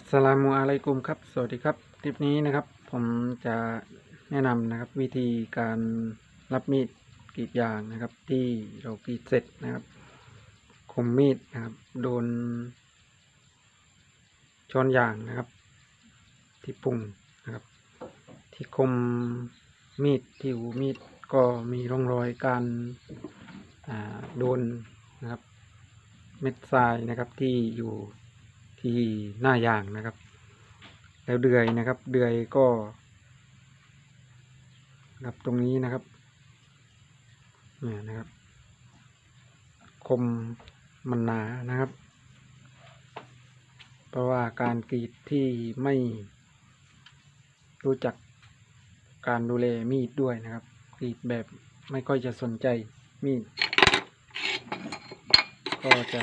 อัสลามุอะลัยกุมครับ สวัสดีครับ คลิปนี้นะครับ ผมจะแนะนำนะครับ วิธีการรับมีดกรีดยางนะครับ ที่เรากรีดเสร็จนะครับ คมมีดนะครับ โดนช้อนยางนะครับ ที่ปุ่งนะครับ ที่คมมีดที่หูมีดก็มีร่องรอยการโดนนะครับ เม็ดทรายนะครับที่อยู่ ที่หน้ายางนะครับ แล้วเดือยนะครับ เดือยก็นะครับตรงนี้นะครับเนี่ยนะครับ คมมันหนานะครับ เพราะว่าการกรีดที่ไม่รู้จักการดูแลมีดด้วยนะครับ กรีดแบบไม่ค่อยจะสนใจมีด ก็จะ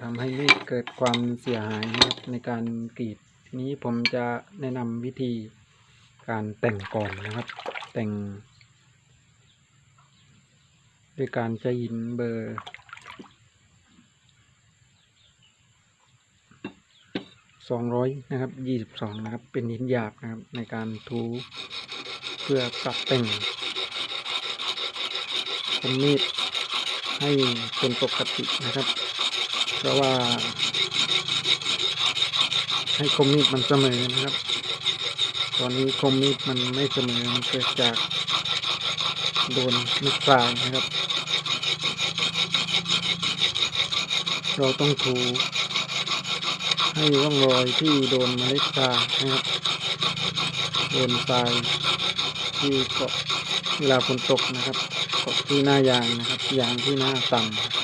ทำให้มีดเกิดความเสียหายนะครับในการกรีดทีนี้ผมจะแนะนำวิธีการแต่งก่อนนะครับ แต่งด้วยการใช้หินเบอร์สองร้อยนะครับยี่สิบสองนะครับ เป็นหินหยาบนะครับในการทูเพื่อปรับแต่งคมมีดให้เป็นปกตินะครับ เพราะว่า ให้คมมีดมันเสมอนะครับ ตอนนี้คมมีดมันไม่เสมอมันเกิดจากโดนมิดปลายนะครับ เราต้องถูให้ร่องรอยที่โดนเมล็ดทรายนะครับ โดนทรายที่เกาะเวลาฝนตกนะครับเกาะที่หน้ายางนะครับ ยางที่หน้าต่ำ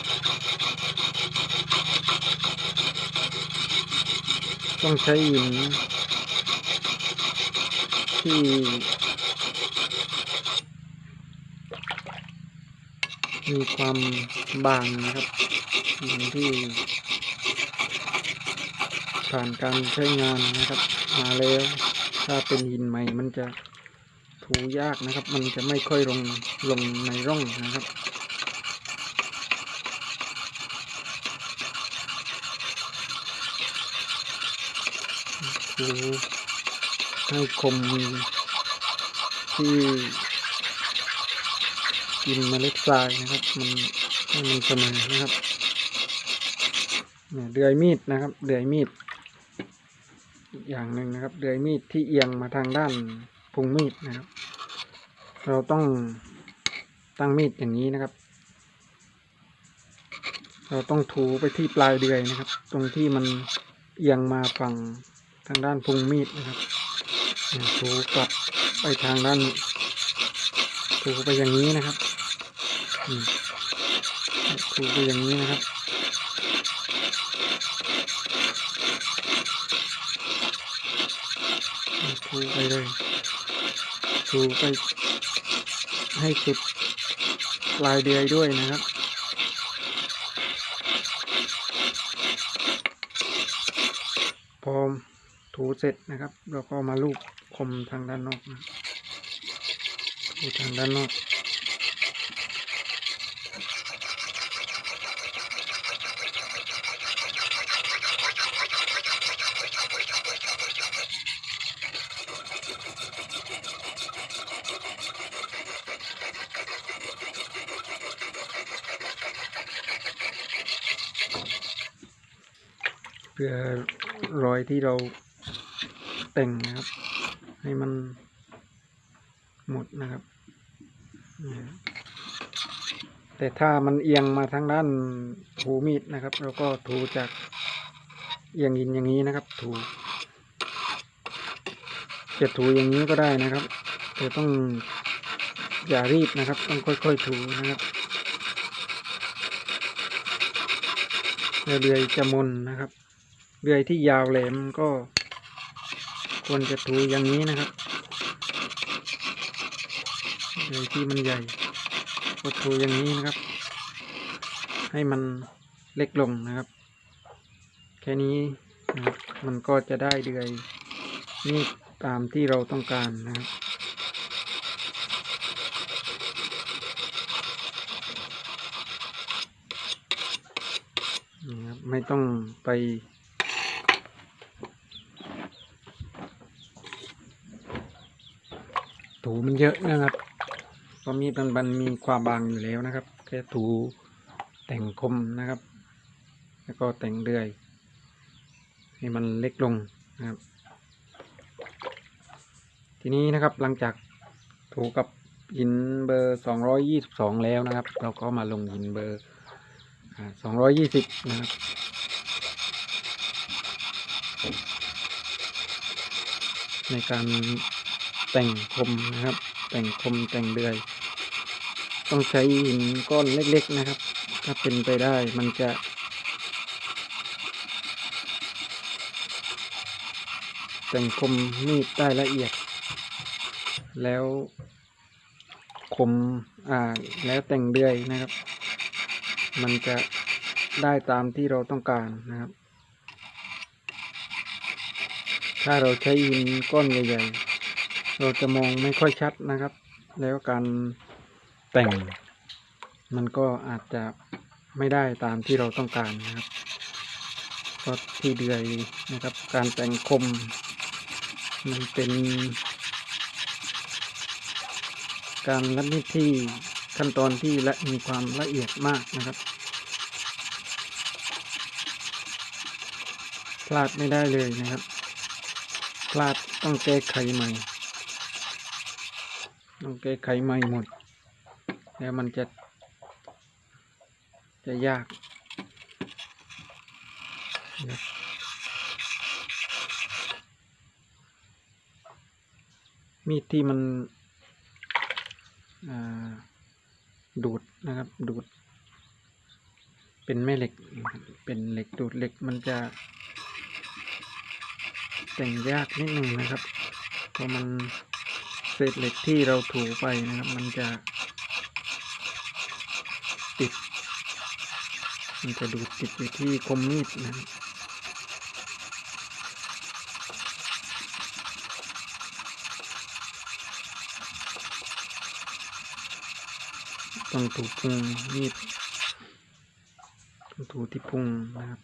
ต้องใช้หินที่มีความบางนะครับหินที่ผ่านการใช้งานนะครับ มาแล้ว ถ้าเป็นหินใหม่มันจะถูยากนะครับ มันจะไม่ค่อยลงลงในร่องนะครับ ถูให้คมมือที่กินเมล็ดทรายนะครับ มันให้มันเสมอนะครับเนี่ยเดือยมีดนะครับเดือยมีดอย่างหนึ่งนะครับ เดือยมีดที่เอียงมาทางด้านพุงมีดนะครับ เราต้องตั้งมีดอย่างนี้นะครับ เราต้องถูไปที่ปลายเดือยนะครับ ตรงที่มันเอียงมาฝั่ง ทางด้านพุงมีดนะครับถูกลับไปทางด้านถูไปอย่างนี้นะครับถูไปอย่างนี้นะครับถูไปเลยถูไปให้สุดลายเดือยด้วยนะครับ พอถู เสร็จนะครับ เราก็มาลูบคมทางด้านนอกนะลูบทางด้านนอกเพื่อรอยที่เรา แต่งนะครับ ให้มันหมดนะครับ แต่ถ้ามันเอียงมาทางด้านหูมีดนะครับ เราก็ถูจากเอียงยินอย่างนี้นะครับ ถูจะถูอย่างนี้ก็ได้นะครับแต่ต้องอย่ารีบนะครับ ต้องค่อยๆถูนะครับเดือยจะมนนะครับเดือยที่ยาวแหลมก็ ควรจะถูอย่างนี้นะครับเดือยที่มันใหญ่ก็ถูอย่างนี้นะครับ ให้มันเล็กลงนะครับ แค่นี้นะครับมันก็จะได้เดือยนี่ตามที่เราต้องการนะครับนี่ครับไม่ต้องไป ถูมันเยอะนะครับเพราะมีดมันมันมีความบางอยู่แล้วนะครับ แค่ถูแต่งคมนะครับ แล้วก็แต่งเดือย ให้มันเล็กลงนะครับ ทีนี้นะครับหลังจากถูกับหินเบอร์สองร้อยยี่สิบสองแล้วนะครับ เราก็มาลงหินเบอร์สองร้อยยี่สิบนะครับในการ แต่งคมนะครับ แต่งคมแต่งเดือย ต้องใช้หินก้อนเล็กๆนะครับ ถ้าเป็นไปได้มันจะแต่งคมมีดได้ละเอียด แล้วคมอ่าแล้วแต่งเดือยนะครับ มันจะได้ตามที่เราต้องการนะครับ ถ้าเราใช้หินก้อนใหญ่ๆ เราจะมองไม่ค่อยชัดนะครับ แล้วการแต่ง มันก็อาจจะไม่ได้ตามที่เราต้องการนะครับเพราะที่เดือยนะครับ การแต่งคม มันเป็นการละเอียดที่ขั้นตอนที่ละมีความละเอียดมากนะครับ พลาดไม่ได้เลยนะครับ พลาดต้องแก้ไขใหม่้องแก้ไขใหม่หมด แล้วมันจะ จะยากมีดที่มันดูดนะครับ ดูด เป็นแม่เหล็ก เป็นเหล็กดูดเหล็กมันจะ แต่งยากนิดหนึ่งนะครับเพราะมัน ศษเหล็กที่เราถูไปนะครับ มันจะติด มันจะดูดติดอยู่ที่คมมีดนะครับต้องถูพุงมีดต้องถูที่พุงนะครับ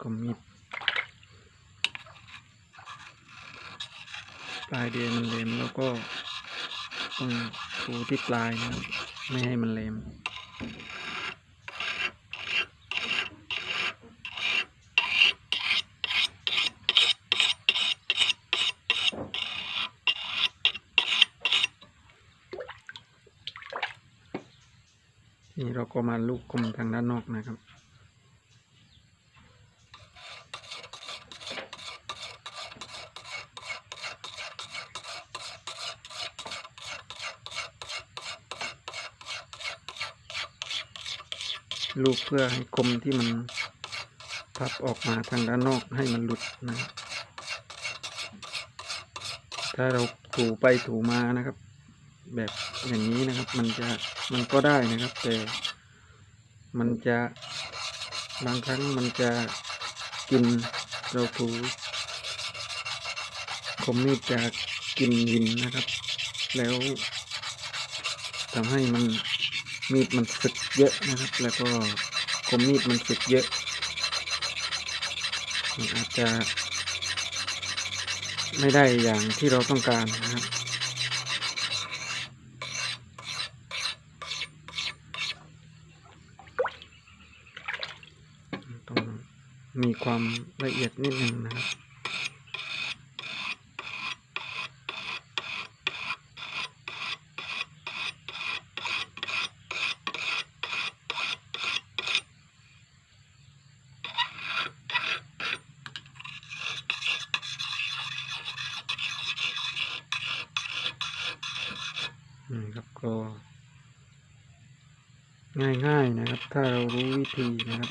คมมีด ปลายเดียมันแหลมแล้วก็ต้องถูที่ปลายนะครับไม่ให้มันแหลมนี่เราก็มาลูกคมทางด้านนอกนะครับ ลูกเพื่อให้คมที่มันพับออกมาทางด้านนอกให้มันหลุดนะ ถ้าเราถูไปถูมานะครับ แบบอย่างนี้นะครับ มันจะมันก็ได้นะครับ แต่มันจะบางครั้งมันจะกินเราถูคมมีดจะกินหินนะครับ แล้วทำให้มัน มีดมันสึกเยอะนะครับ แล้วก็คมมีดมันสึกเยอะมันอาจจะ ไม่ได้อย่างที่เราต้องการนะครับต้องมีความละเอียดนิดนึงนะครับ นี่ครับก็ ง่ายๆนะครับ ถ้าเรารู้ วิธีนะครับ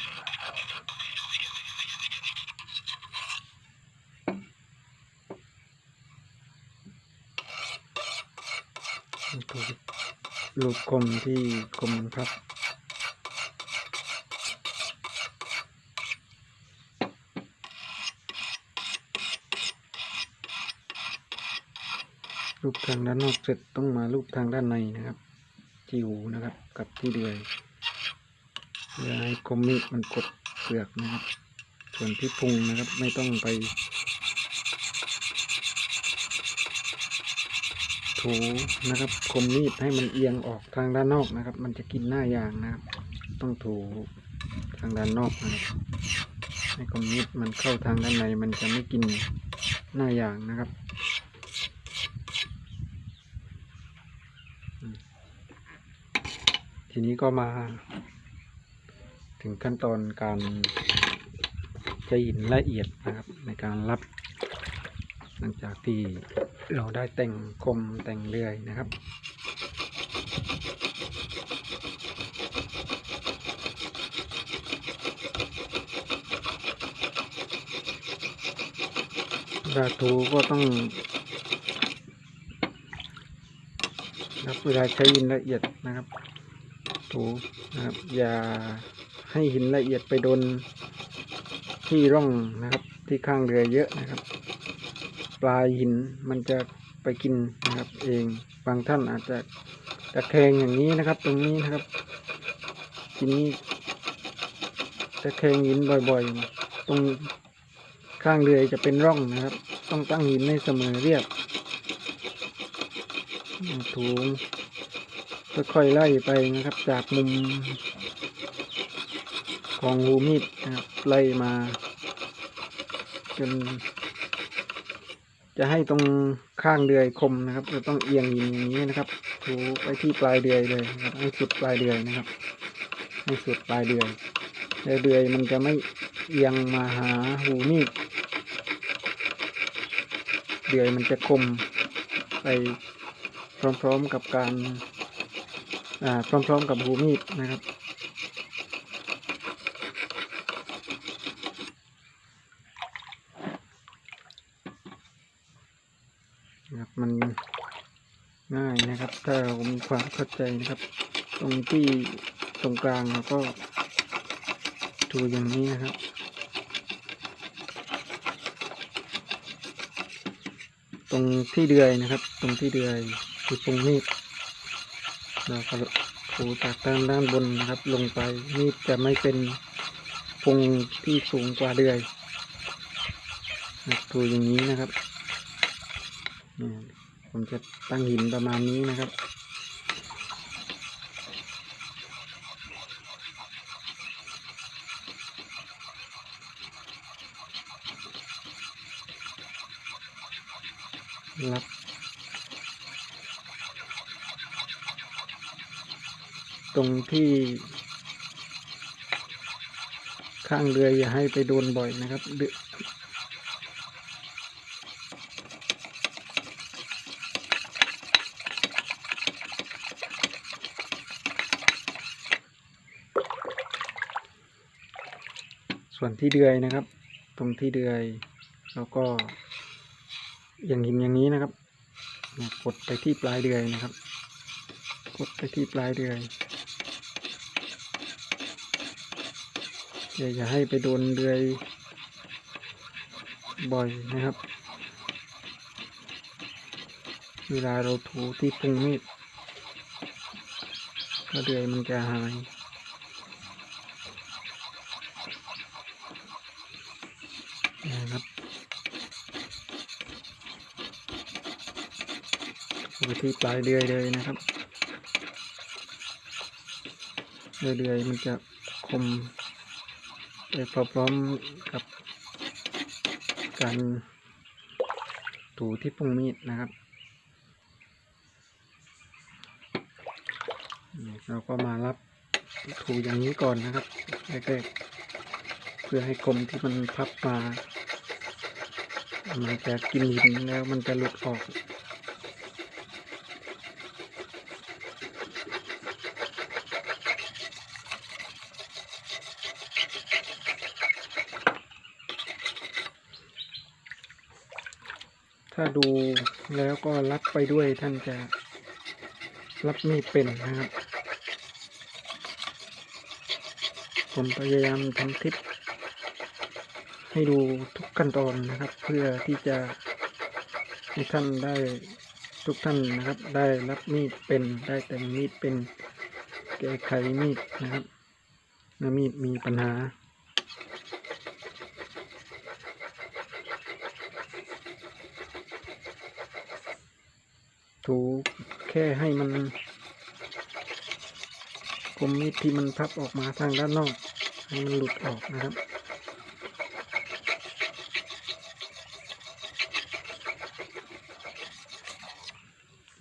ถูกลูกคมที่คมครับรูปทางด้านนอกเสร็จต้องมารูปทางด้านในนะครับที่หูนะครับ กับที่เดือย เพื่อให้คมมีดมันกดเปลือกนะครับ ส่วนที่พุงนะครับไม่ต้องไปถูนะครับคมมีดให้มันเอียงออกทางด้านนอกนะครับ มันจะกินหน้ายางนะครับ ต้องถูทางด้านนอกนะครับให้คมมีดมันเข้าทางด้านในมันจะไม่กินหน้ายางนะครับทีนี้ก็มา ถึงขั้นตอนการใช้หินละเอียดนะครับในการรับ หลังจากที่เราได้แต่งคมแต่งเลื่อยนะครับเวลาถูก็ต้องนะครับเวลาใช้หินละเอียดนะครับ ถูนะครับอย่า ให้หินละเอียดไปโดนที่ร่องนะครับ ที่ข้างเรือเยอะนะครับ ปลายหินมันจะไปกินนะครับ เองบางท่านอาจจะตะแคงอย่างนี้นะครับ ตรงนี้นะครับ ทีนี้ตะแคงหินบ่อยๆ ตรงข้างเรือจะเป็นร่องนะครับ ต้องตั้งหินให้เสมอเรียบถูค่อยๆไล่ไปนะครับ จากมุม ของหูมีดนะครับไล่มา จน จะให้ตรงข้างเดือยคมนะครับจะต้องเอียงอย่างนี้นะครับถูไปที่ปลายเดือยเลยนะครับให้สุดปลายเดือยนะครับให้สุดปลายเดือยเดือยมันจะไม่เอียงมาหาหูมีดเดือยมันจะคมไปพร้อมๆกับการอ่าพร้อมๆกับหูมีดนะครับมันง่ายนะครับ ถ้าเรามีความ เข้าใจนะครับ ตรงที่ตรงกลางเราก็ดูอย่างนี้นะครับ ตรงที่เดือยนะครับ ตรงที่เดือยคือตรงมีดเราก็ถูจากด้านด้านบนนะครับ ลงไปมีดจะไม่เป็นพงที่สูงกว่าเดือยนะครับดูอย่างนี้นะครับนี่ผมจะตั้งหินประมาณนี้นะครับ รับตรงที่ ข้างเรืออย่าให้ไปโดนบ่อยนะครับเดือส่วนที่เดือยนะครับ ตรงที่เดือย แล้วก็ อย่างหินอย่างนี้นะครับเนี่ยกดไปที่ปลายเดือยนะครับ กดไปที่ปลายเดือยอย่าอย่าให้ไปโดนเดือยบ่อยนะครับ เวลาเราถูที่พุงมีดก็เดือยมันจะหาย นะครับ ไปที่ปลายเดือยเลยนะครับเดือยๆมันจะคมไปพร้อมๆกับการถูที่พุงมีดนะครับเราก็มารับถูอย่างนี้ก่อนนะครับแรกๆเพื่อให้คมที่มันพับมา มันจะกินหินแล้วมันจะหลุดออก ถ้าดูแล้วก็รับไปด้วยท่านจะรับไม่เป็นนะครับ ผมพยายามทำคลิป ให้ดูทุกขั้นตอนนะครับ เพื่อที่จะให้ท่านได้ทุกท่านนะครับ ได้รับมีดเป็นได้แต่งมีดเป็นแก้ไขมีดนะครับเมื่อมีดมีปัญหา ถูแค่ให้มันคมมีดที่มันพับออกมาทางด้านนอก ให้มันหลุดออกนะครับ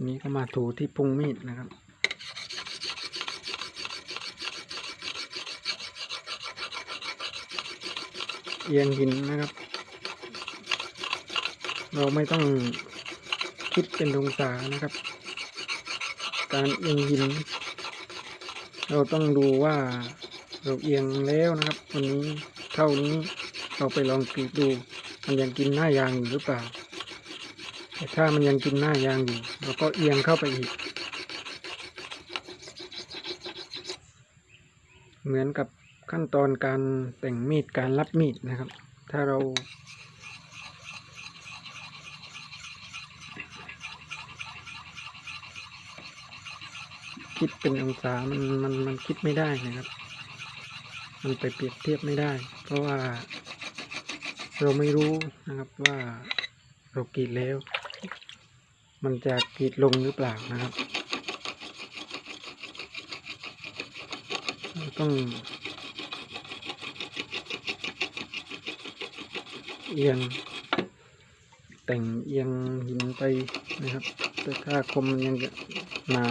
นี้ก็มาถูที่พุงมีดนะครับ เอียงหินนะครับ เราไม่ต้อง คิดเป็นองศานะครับ การเอียงหิน เราต้องดูว่าเราเอียงแล้วนะครับวันนี้เท่านี้เราไปลองกรีดดู มันยังกินหน้ายางอยู่หรือเปล่า แต่ถ้ามันยังกินหน้ายางอยู่เราก็เอียงเข้าไปอีก เหมือนกับขั้นตอนการแต่งมีดการรับมีดนะครับ ถ้าเรา คิดเป็นองศามันมันมันคิดไม่ได้นะครับ มันไปเปรียบเทียบไม่ได้ เพราะว่า เราไม่รู้นะครับว่าเรากรีดแล้ว มันจะกรีดลงหรือเปล่านะครับ ต้องเอียงแต่งเอียงหินไปนะครับ แต่ถ้าคมมันยังหนา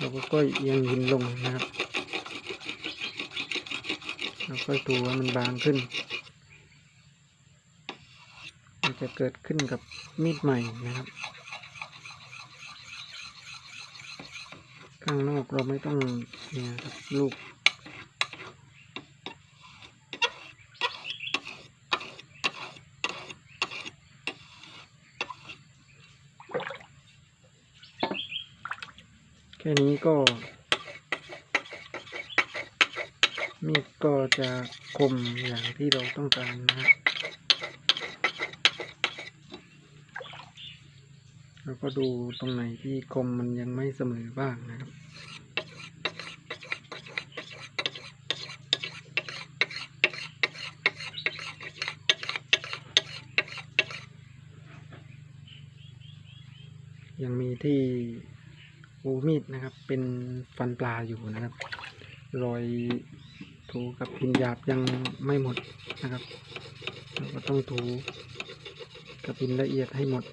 เราก็ค่อยเอียงหินลงนะครับเราค่อยถูว่ามันบางขึ้น มันจะเกิดขึ้นกับมีดใหม่นะครับ ข้างนอกเราไม่ต้องเนี่ยครับลูก แค่นี้ก็ มีดก็จะคมอย่างที่เราต้องการนะครับแล้วก็ดูตรงไหนที่คมมันยังไม่เสมอบ้างนะครับยังมีที่ หูมีดนะครับ เป็นฟันปลาอยู่นะครับ รอยถูกับพินหยาบยังไม่หมดนะครับเราก็ต้องถูกับพินละเอียดให้หมด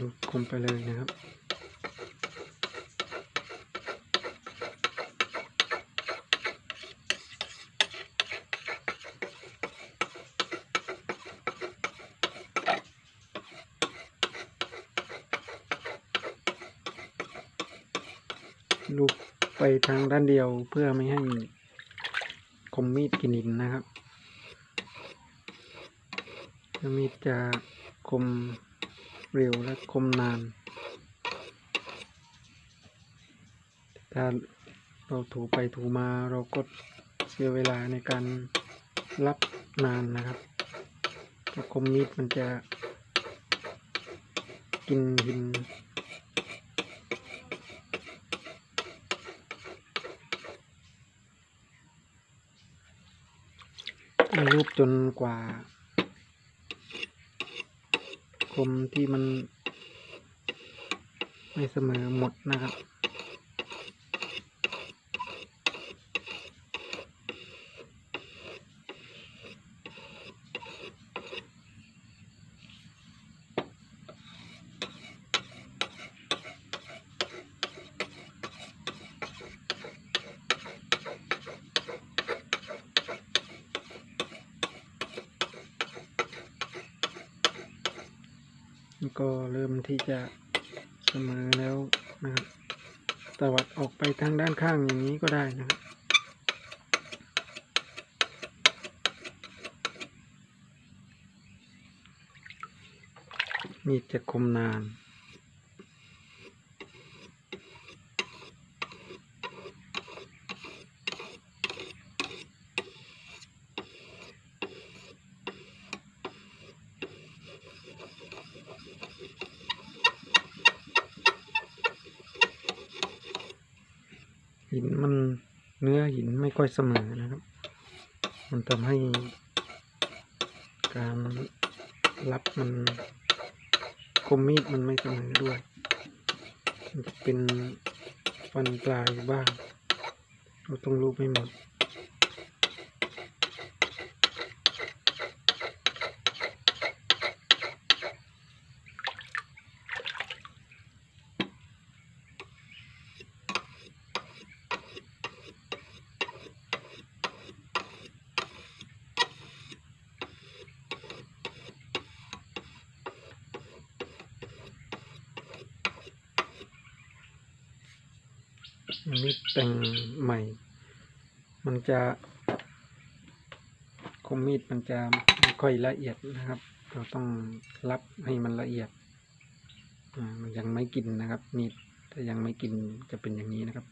ดูคมไปเลยนะครับลูกไปทางด้านเดียวเพื่อไม่ให้คมมีดกินหินนะครับ มีดจะคม เร็วและคมนาน ถ้าเราถูไปถูมาเราก็เสียเวลาในการรับนานนะครับเพราะคมมีดมันจะกินหินรูปจนกว่า คมที่มันไม่เสมอหมดนะครับ ก็เริ่มที่จะเสมอแล้วนะครับตวัดออกไปทางด้านข้างอย่างนี้ก็ได้นะครับมีดจะคมนานหินมันเนื้อหินไม่ ค่อยเสมอนะครับ มันทำให้การรับมันคมมีดมันไม่เสมอด้วย มันจะเป็นฟันปลายอยู่บ้างเราต้องรูปไม่หมดมีดแต่งใหม่ มันจะคมมีดมัน จะไม่ค่อยละเอียดนะครับ เราต้องรับให้มันละเอียดมันยังไม่กินนะครับมีดถ้ายังไม่กินจะเป็นอย่างนี้นะครับ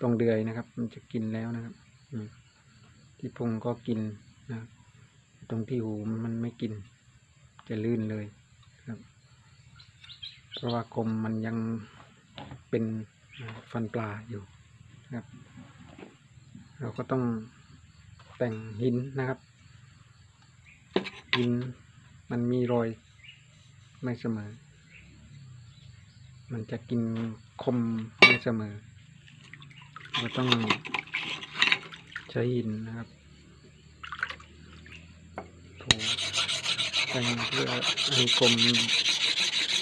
ตรงเดือยนะครับ มันจะกินแล้วนะครับที่พุงก็กินนะตรงที่หูมันไม่กิน จะลื่นเลยครับ เพราะว่าคมมันยังเป็นฟันปลาอยู่นะครับ เราก็ต้องแต่งหินนะครับ หินมันมีรอยไม่เสมอ มันจะกินคมไม่เสมอ เราต้องใช้หินนะครับถูแต่งเพื่อให้คม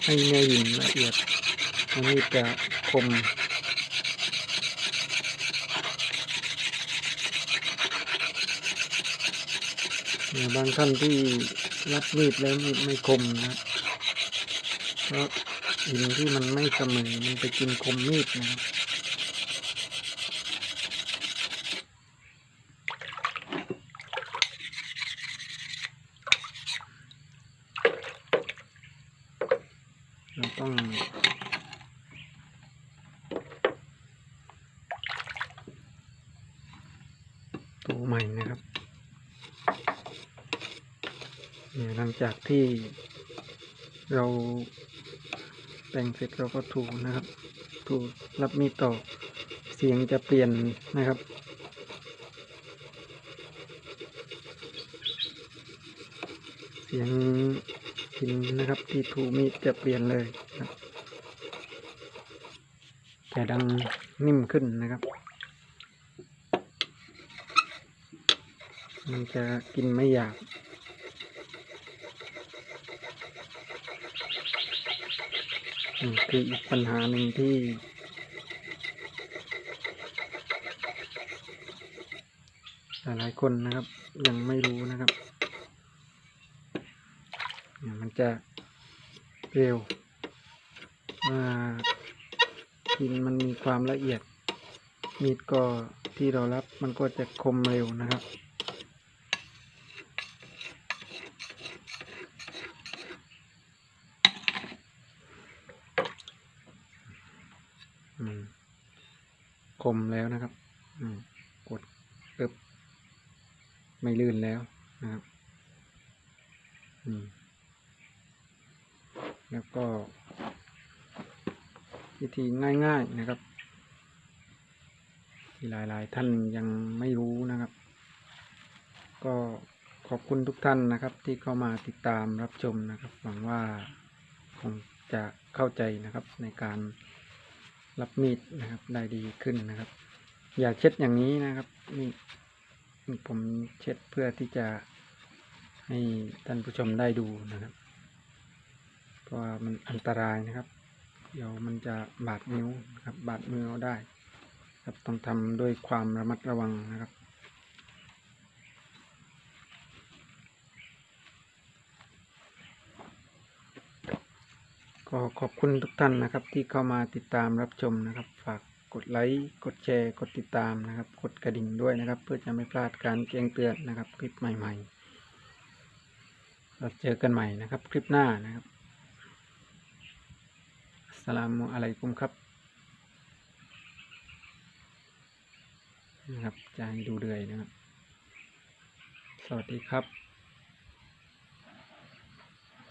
ให้เนื้อหินละเอียดอันจะคม เนี่ย บางท่านที่รับมีดแล้วมีดไม่คมนะครับเพราะหินที่มันไม่เสมอมันไปกินคมมีดนะครับเราต้อง ตูใหม่นะครับ เนี่ยหลังจาก ที่เราแต่งเสร็จเราก็ถูนะครับ ถูรับมีดต่อเสียงจะเปลี่ยนนะครับเสียงหินนะครับที่ถูมีดจะเปลี่ยนเลยครับจะดังนิ่มขึ้นนะครับ มันจะกินไม่อยาก นี่ คืออีกปัญหาหนึ่งที่ หลายๆคนนะครับ ยังไม่รู้นะครับเนี่ยมันจะเร็วว่าหินมันมีความละเอียดมีดก็ที่เรารับมันก็จะคมเร็วนะครับ อืมค มแล้วนะครับกดปึ๊บไม่ลื่นแล้วนะครับแล้วก็ วิธีง่ายๆนะครับที่หลายๆท่านยังไม่รู้นะครับ ก็ขอบคุณทุกท่านนะครับ ที่เข้ามาติดตามรับชมนะครับหวังว่าคงจะเข้าใจนะครับในการ รับมีดนะครับได้ดีขึ้นนะครับ อย่าเช็ดอย่างนี้นะครับนี่นี่ผมเช็ดเพื่อที่จะให้ท่านผู้ชมได้ดูนะครับ เพราะว่ามันอันตรายนะครับ เดี๋ยวมันจะบาดนิ้วนะครับ บาดมือเอาได้ ครับต้องทำด้วยความระมัดระวังนะครับ ก็ขอบคุณทุกท่านนะครับที่เข้ามาติดตามรับชมนะครับ ฝากกดไลค์กดแชร์ กดติดตามนะครับ กดกระดิ่งด้วยนะครับ เพื่อจะไม่พลาดการแจ้งเตือนนะครับ คลิปใหม่ๆเราเจอกันใหม่นะครับ คลิปหน้านะครับอัสสลามุอะลัยกุมครับนะครับจะให้ดูเดือยนะครับ สวัสดีครับ